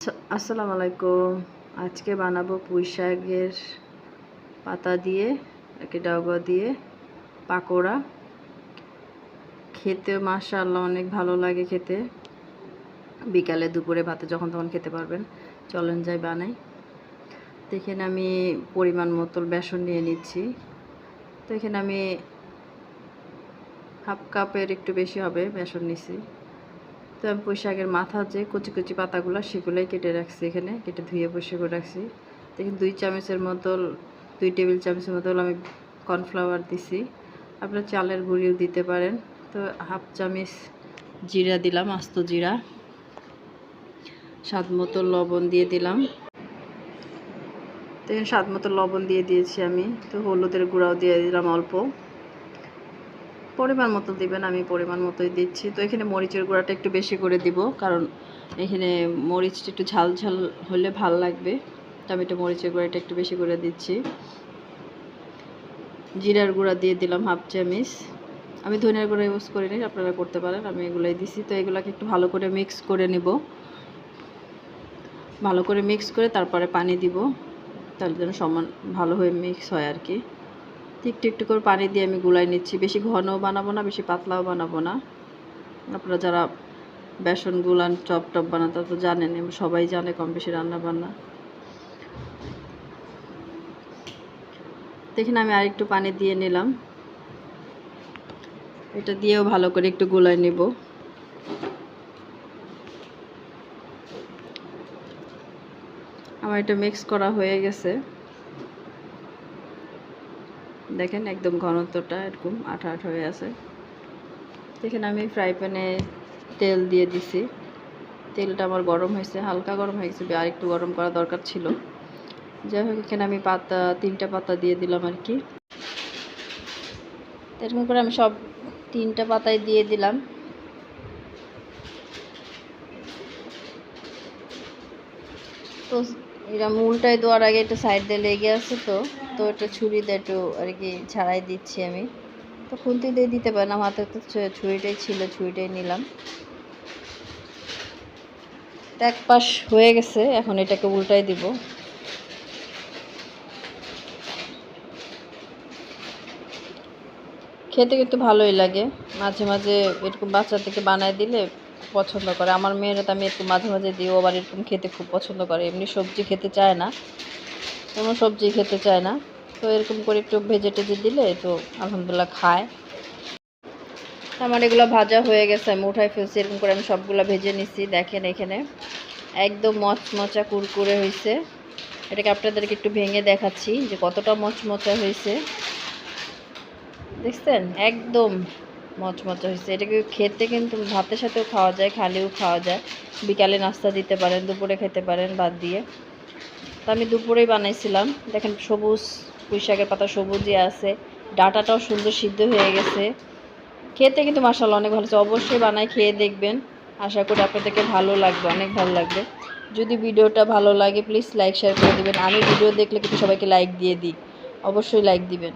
আস- আসসালামু আলাইকুম। আজকে বানাবো পুঁই শাকের পাতা দিয়ে, একে ডাউগা দিয়ে পাকোড়া। খেতে মাশাআল্লাহ অনেক ভালো লাগে খেতে। বিকালে দুপুরে ভাতে যখন তখন খেতে পারবেন। চলেন যাই বানাই। তো এখানে আমি পরিমাণ মতো বেসন নিয়ে নিচ্ছি। তো এখানে আমি হাফ কাপের একটু বেশি হবে বেসন নিছি। তো আমি পুঁই মাথা যে কচি কচি পাতাগুলো সেগুলোই কেটে রাখছি এখানে, কেটে ধুয়ে বসে করে রাখছি। তো এখানে দুই চামচের মতো, দুই টেবিল চামচের মতো আমি কর্নফ্লাওয়ার দিছি। আপনার চালের গুঁড়িও দিতে পারেন। তো হাফ চামচ জিরা দিলাম, আস্ত জিরা। স্বাদ মতো লবণ দিয়ে দিলাম। তো স্বাদ মতো লবণ দিয়ে দিয়েছি আমি। তো হলুদের গুঁড়াও দিয়ে দিলাম অল্প। পরিমাণ মতো দিবেন, আমি পরিমাণ মতোই দিচ্ছি। তো এখানে মরিচের গুঁড়াটা একটু বেশি করে দিব, কারণ এখানে মরিচটা একটু ঝাল ঝাল হলে ভালো লাগবে। তো আমি মরিচের গুঁড়াটা একটু বেশি করে দিচ্ছি। জিরার গুঁড়া দিয়ে দিলাম হাফ চামিচ। আমি ধনিয়ার গুঁড়া ইউজ করিনি আপনারা করতে পারেন, আমি এগুলাই দিছি। তো এগুলাকে একটু ভালো করে মিক্স করে নিব। ভালো করে মিক্স করে তারপরে পানি দিব, তাহলে যেন সমান ভালো হয়ে মিক্স হয় আর কি। একটু একটু করে পানি দিয়ে আমি গুলাই নিচ্ছি। বেশি ঘনও বানাবো না, বেশি পাতলাও বানাবো না। আপনারা যারা বেসন গুলান চপ টপ বানাতে তো জানেন এমনি সবাই জানে কম বেশি রান্না বান্না দেখেন আমি আর একটু পানি দিয়ে নিলাম। এটা দিয়েও ভালো করে একটু গুলাই নেব। আমার এটা মিক্স করা হয়ে গেছে। দেখেন একদম ঘনত্বটা এরকম আঠা আঠা হয়ে আছে। দেখেন আমি ফ্রাই প্যানে তেল দিয়ে দিছি। তেলটা আমার গরম হয়েছে, হালকা গরম হয়ে গেছে, আর একটু গরম করা দরকার ছিল। যাই হোক, এখানে আমি পাতা, তিনটা পাতা দিয়ে দিলাম আর কি। এরকম করে আমি সব তিনটা পাতায় দিয়ে দিলাম। তো এটা উল্টায় দেওয়ার আগে একটা সাইড দিয়ে লেগে আছে তো। তো এটা ছুরি দিয়ে একটু আর কি ছাড়াই দিচ্ছি আমি। তো খুন্তি দিয়ে দিতে পারেন আমার হাতে তো ছুরিটাই ছিল, ছুরিটাই নিলাম। এক পাশ হয়ে গেছে, এখন এটাকে উল্টাই দিব। খেতে কিন্তু ভালোই লাগে। মাঝে মাঝে এরকম বাচ্চাদেরকে বানায় দিলে পছন্দ করে। আমার মেয়েরা তো আমি একটু মাঝে মাঝে দিও আবার এরকম খেতে খুব পছন্দ করে। এমনি সবজি খেতে চায় না, কোনো সবজি খেতে চায় না। তো এরকম করে একটু ভেজে টেজে দিলে তো আলহামদুলিল্লাহ খায়। আমার এগুলো ভাজা হয়ে গেছে, আমি উঠাই ফেলছি, এরকম করে আমি সবগুলো ভেজে নিছি, দেখেন এখানে। একদম মচমচা কুরকুরে হয়েছে এটাকে আপনাদেরকে একটু ভেঙে দেখাচ্ছি যে কতটা মচমচা হয়েছে দেখছেন? একদম মচমচা হয়েছে এটাকে খেতে কিন্তু ভাতের সাথেও খাওয়া যায়, খালিও খাওয়া যায়। বিকালে নাস্তা দিতে পারেন, দুপুরে খেতে পারেন, বাদ দিয়ে। তো আমি দুপুরেই বানাইছিলাম। দেখেন সবুজ পুঁই শাকের পাতা সবুজই আছে, ডাটাটাও সুন্দর সিদ্ধ হয়ে গেছে। খেতে কিন্তু মাসাল্লাহ অনেক ভালো অবশ্যই বানাই খেয়ে দেখবেন। আশা করি আপনাদেরকে ভালো লাগবে, অনেক ভালো লাগবে। যদি ভিডিওটা ভালো লাগে প্লিজ লাইক শেয়ার করে দেবেন। আমি ভিডিও দেখলে কিন্তু সবাইকে লাইক দিয়ে দিই, অবশ্যই লাইক দিবেন।